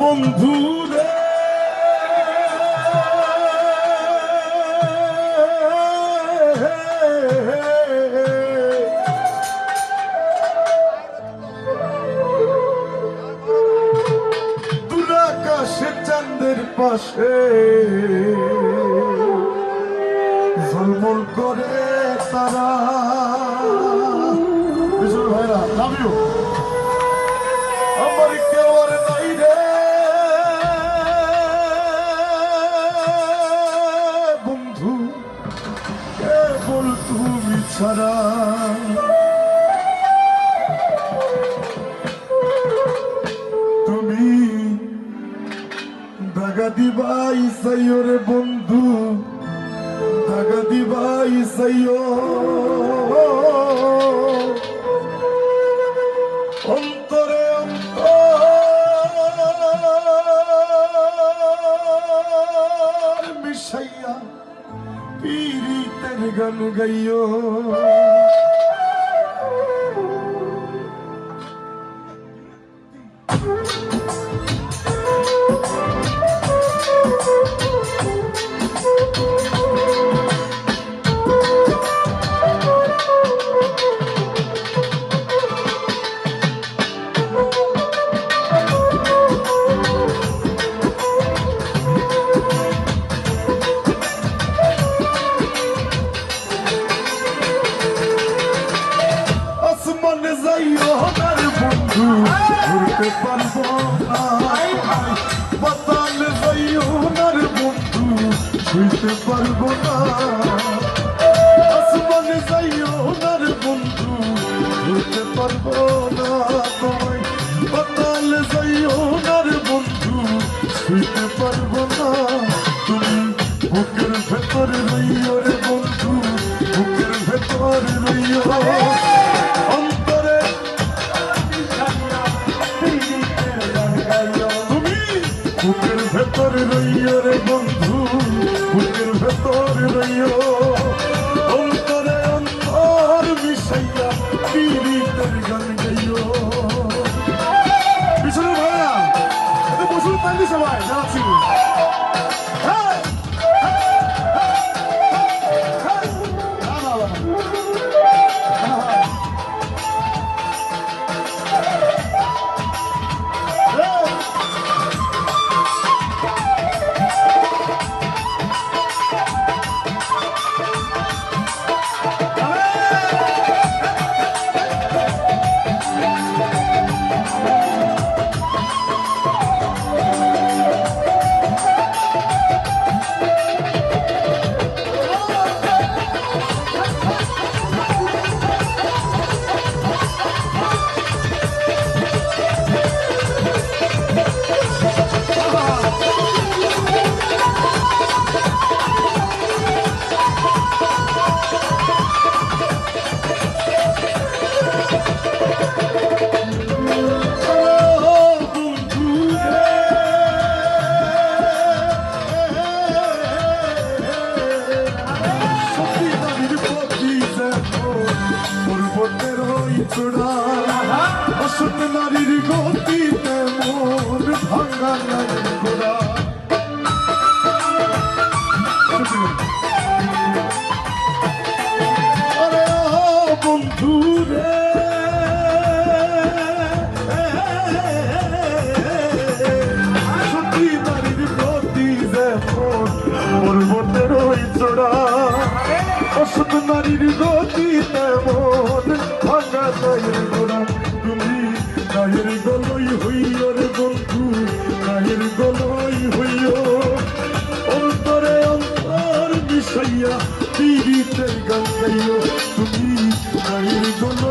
বন্ধু রে। দুরাকাশে চাঁদের পাশে ঝলমল করে তারা। ছাড়া। তুমি দাগা দিবাই সাইও রে বন্ধু দাগা দিবাই সাইও অন্তরে অন্তর মিশাইয়া ਨਿਗਨ ਗਈਓ আসমানে যাইও আমার বন্ধু, ঘুরতে পারব পাতালে যাইও আমার বন্ধু, ছুঁইতে পারব না। আসমানে যাইও আমার বন্ধু, ঘুরতে পারব না। ভেতর রে বন্ধু বুকের ভেতর রইও। নারীর গতিতে মন ভাঙা গোড়া আরে বন্ধু রে। নারীর প্রতি যেমন পর্বতের ওই চড়া অসত নারীর গতি कैया बीवी तेरी गल कैया तू मेरी नहीं दोनों